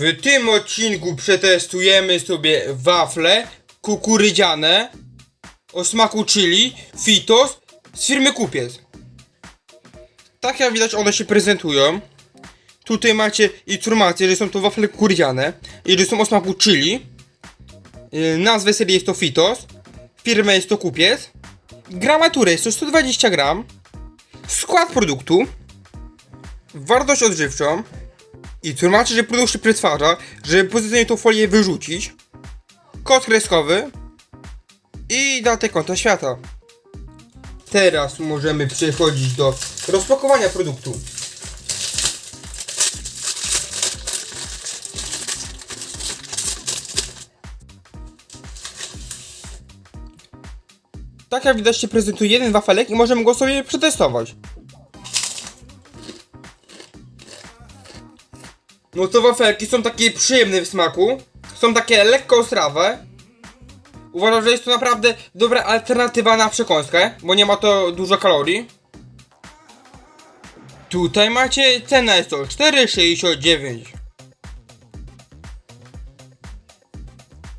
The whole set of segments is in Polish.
W tym odcinku przetestujemy sobie wafle kukurydziane o smaku chili Fitos z firmy Kupiec. Tak jak widać one się prezentują. Tutaj macie informację, że są to wafle kukurydziane i że są o smaku chili. Yy, Nazwę serii jest to Fitos. Firma jest to Kupiec. Gramatura jest to 120 gram. Skład produktu. Wartość odżywczą. I tłumaczy, że produkt się przetwarza, żeby pozytywnie tą folię wyrzucić. Kod kreskowy. I datę konta świata. Teraz możemy przechodzić do rozpakowania produktu. Tak jak widać się prezentuje jeden wafelek i możemy go sobie przetestować. No to wafelki są takie przyjemne w smaku. Są takie lekko ostrawe. Uważam, że jest to naprawdę dobra alternatywa na przekąskę, bo nie ma to dużo kalorii. Tutaj macie cena jest to 4,69.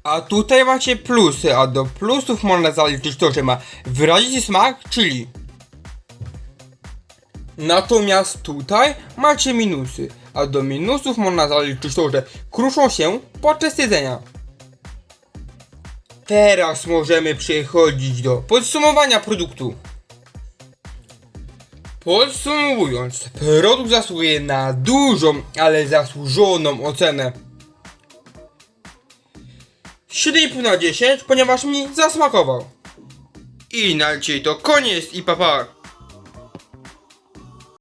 A tutaj macie plusy, a do plusów można zaliczyć to, że ma wyrazisty smak, czyli Natomiast tutaj macie minusy, a do minusów można zaliczyć to, że kruszą się podczas jedzenia. Teraz możemy przechodzić do podsumowania produktu. Podsumowując, produkt zasługuje na dużą, ale zasłużoną ocenę. 7,5 na 10, ponieważ mi zasmakował. I na dzisiaj to koniec i papa. Pa.